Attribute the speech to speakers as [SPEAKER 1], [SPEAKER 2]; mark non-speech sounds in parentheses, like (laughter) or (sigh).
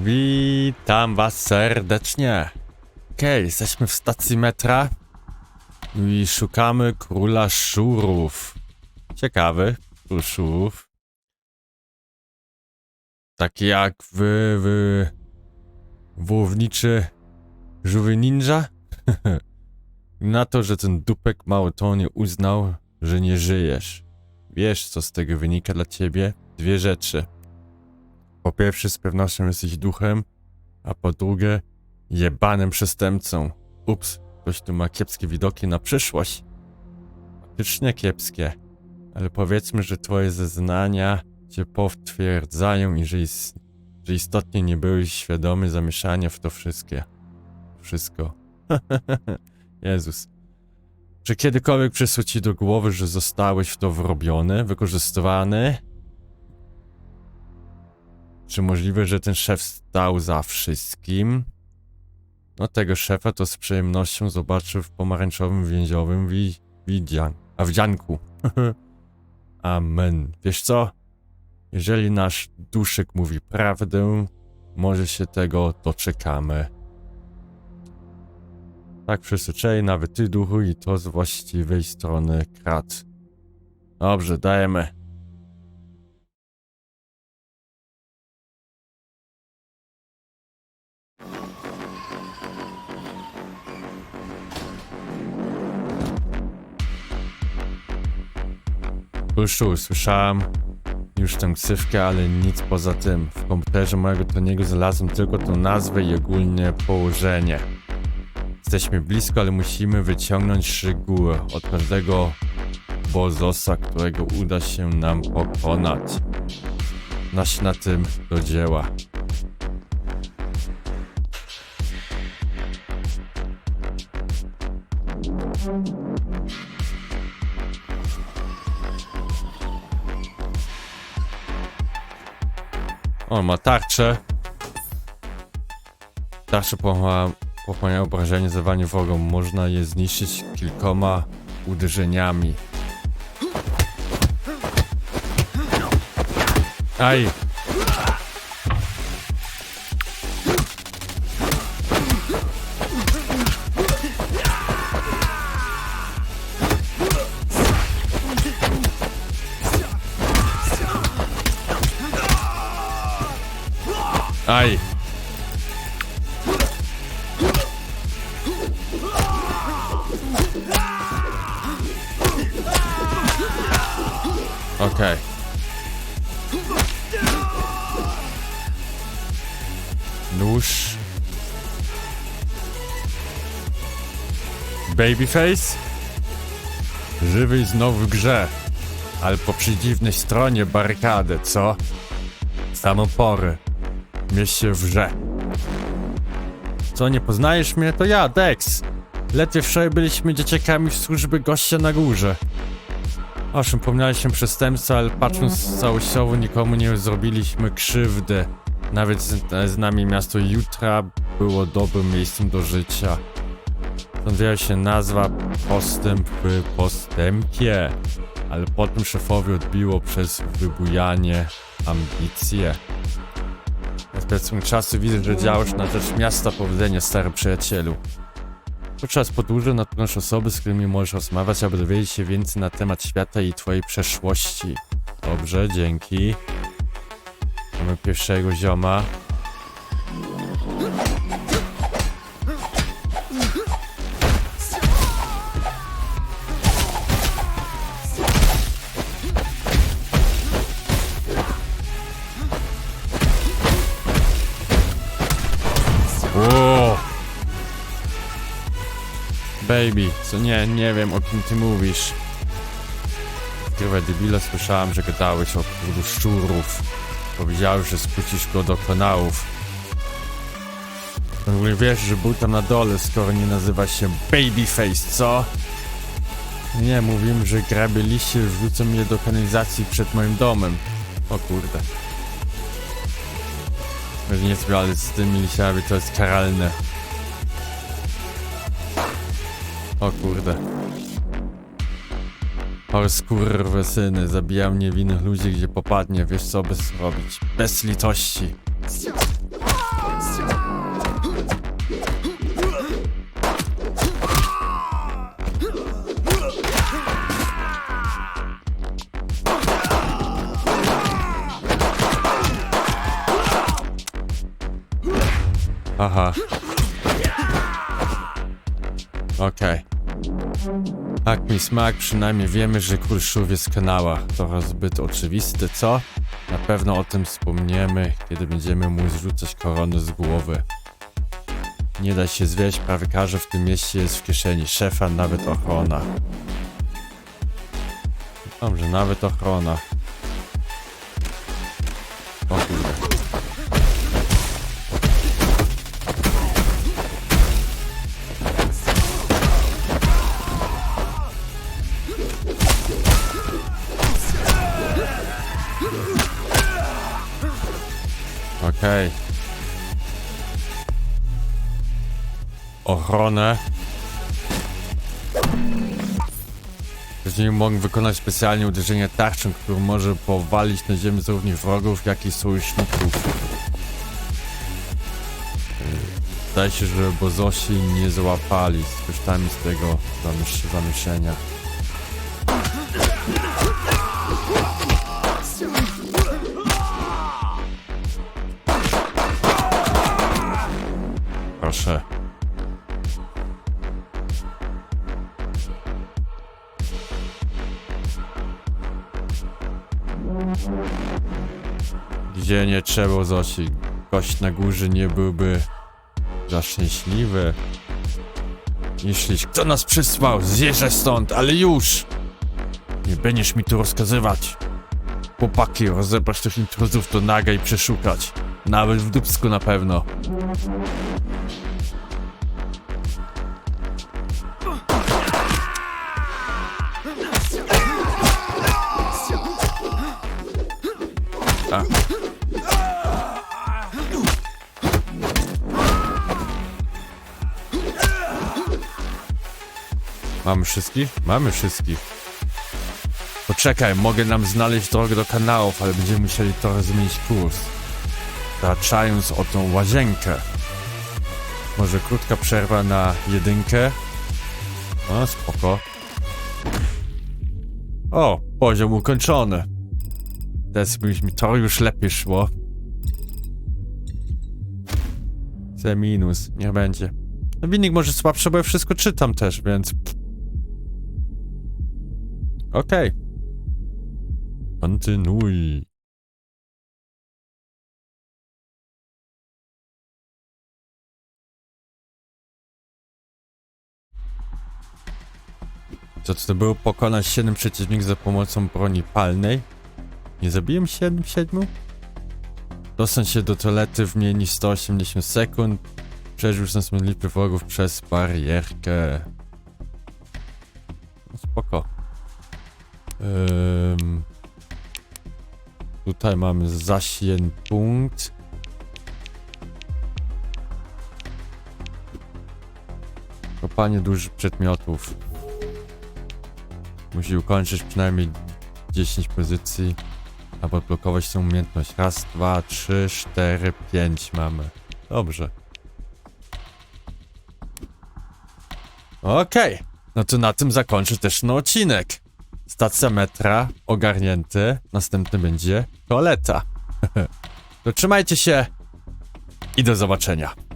[SPEAKER 1] Witam was serdecznie. Okej, jesteśmy w stacji metra i szukamy króla szurów. Ciekawy, król szurów. Taki jak wy, wy... Włowniczy żółwy ninja? (laughs) Na to, że ten dupek mało to nie uznał, że nie żyjesz. Wiesz, co z tego wynika dla ciebie? Dwie rzeczy. Po pierwsze, z pewnością jesteś duchem, a po drugie, jebanym przestępcą. Ups, ktoś tu ma kiepskie widoki na przyszłość. Faktycznie kiepskie, ale powiedzmy, że twoje zeznania cię potwierdzają i że, is że istotnie nie byłeś świadomy zamieszania w to wszystkie. Wszystko. (laughs) Jezus. Czy kiedykolwiek przyszło ci do głowy, że zostałeś w to wrobiony, wykorzystywany? Czy możliwe, że ten szef stał za wszystkim? No tego szefa to z przyjemnością zobaczył w pomarańczowym więziowym wi widzian, a. (laughs) Amen. Wiesz co? Jeżeli nasz duszek mówi prawdę, może się tego doczekamy. Tak przesyczej, nawet ty duchu i to z właściwej strony krat. Dobrze, dajemy. Kuszu, słyszałem już tę ksywkę, ale nic poza tym. W komputerze mojego Toniego znalazłem tylko tą nazwę i ogólnie położenie. Jesteśmy blisko, ale musimy wyciągnąć szygułę od każdego bozosa, którego uda się nam pokonać. Naś na tym do dzieła. On ma tarczę. Tarcze pochła- pochłaniają obrażenie, zawanie wrogom. Można je zniszczyć kilkoma uderzeniami. Aj! Aj! Okej. Nóż. Babyface? Żywy znowu w grze. Ale po przeciwnej stronie barykady, co? Samą porę. Mieście w grze. Co, nie poznajesz mnie? To ja, Dex. Ledwie wczoraj byliśmy dzieciakami w służby gościa na górze. Owszem, pomnialiśmy przestępstwa, ale patrząc całościowo nikomu nie zrobiliśmy krzywdy. Nawet z, z nami miasto Jutra było dobrym miejscem do życia. Stąd się nazwa Postęp w Postępie. Ale potem szefowi odbiło przez wybujanie ambicje. Perspektywy czasu widzę, że działasz na rzecz miasta powodzenia, stary przyjacielu. Podczas podróży natknąć osoby, z którymi możesz rozmawiać, aby dowiedzieć się więcej na temat świata i twojej przeszłości. Dobrze, dzięki. Mamy pierwszego zioma. Baby, co nie, nie wiem o kim ty mówisz. Krywę debila słyszałem, że gadałeś o królu szczurów. Powiedziałeś, że skrócisz go do kanałów. W ogóle wiesz, że był tam na dole, skoro nie nazywa się Babyface, co? Nie, mówiłem, że grabie liście wrzucą mnie do kanalizacji przed moim domem. O kurde. Może nie ale z tymi liściami to jest karalne. O kurde. Chore skurwysyny, zabijał niewinnych ludzi gdzie popadnie, wiesz co by zrobić. Bez litości. Aha. Okej. Tak mi smak, przynajmniej wiemy, że kurszów jest w kanałach. Trochę zbyt oczywiste, co? Na pewno o tym wspomniemy, kiedy będziemy mu zrzucać koronę z głowy. Nie da się zwieść, prawie każdy w tym mieście jest w kieszeni szefa, nawet ochrona. Dobrze, nawet ochrona. Okej. Ochronę. Przeciwnik wykonać specjalnie uderzenie tarczą, które może powalić na ziemię zarówno wrogów, jak i sojuszników. Zdaje się, że bozosi nie załapali. Skorzystamy z tego zamyś- Proszę. Gdzie nie trzeba Zosi. Gość na górze nie byłby za szczęśliwy. Jeśli kto nas przysłał, zjeżdżaj stąd, ale już! Nie będziesz mi tu rozkazywać. Chłopaki, rozebrać tych intruzów do naga i przeszukać. Nawet w dupsku na pewno. A. Mamy wszystkich? Mamy wszystkich. Poczekaj, mogę nam znaleźć drogę do kanałów, ale będziemy musieli trochę zmienić kurs. Zaczając o tą łazienkę. Może krótka przerwa na jedynkę? O, spoko. O, poziom ukończony. Teraz by mi to już lepiej szło. C minus, niech będzie. No Winnik może słabszy, bo ja wszystko czytam też, więc... Okej. Kontynuuj. Co to było? Pokonać 7 przeciwników za pomocą broni palnej? Nie zabiłem 7 7? Dostać się do toalety w mniej niż 180 sekund. Przeżył sensowną liczbę wrogów przez barierkę. No spoko. Ym, tutaj mamy zasien punkt. Kopanie dużych przedmiotów. Musi ukończyć przynajmniej 10 pozycji, aby odblokować tę umiejętność. Raz, dwa, trzy, cztery, pięć mamy. Dobrze. Okej. No to na tym zakończę też ten odcinek. Stacja metra ogarnięty. Następny będzie toaleta. (laughs) to trzymajcie się i do zobaczenia.